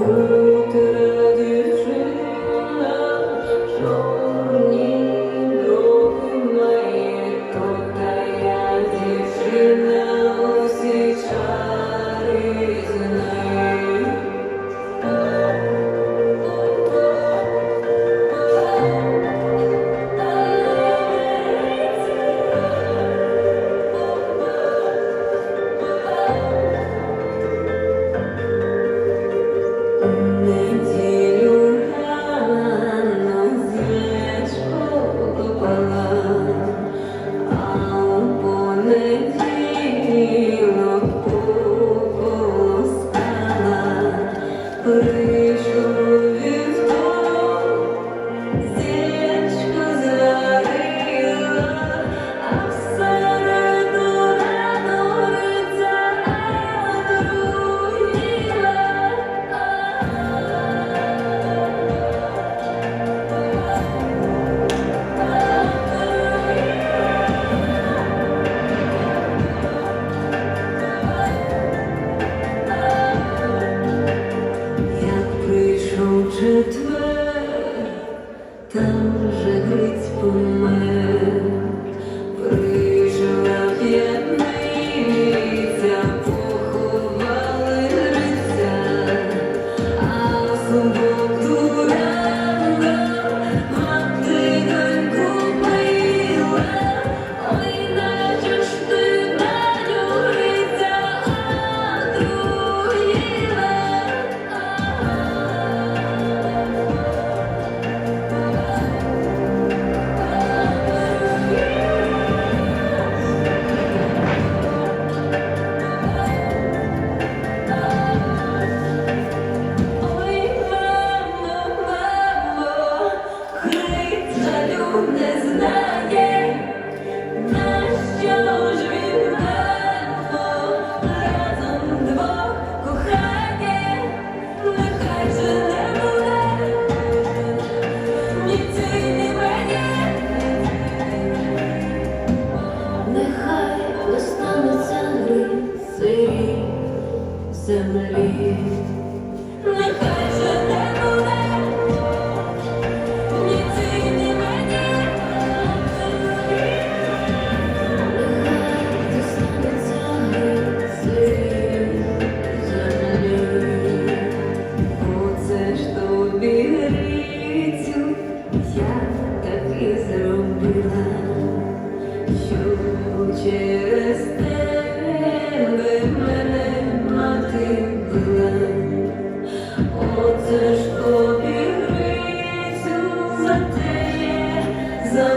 Guru землі. Нехай же не буде ні ці, ні мені. Нехай дістанеться землі. Оце ж тобі грицю я так і зробила, що через Оце ж тобі грицю за те, за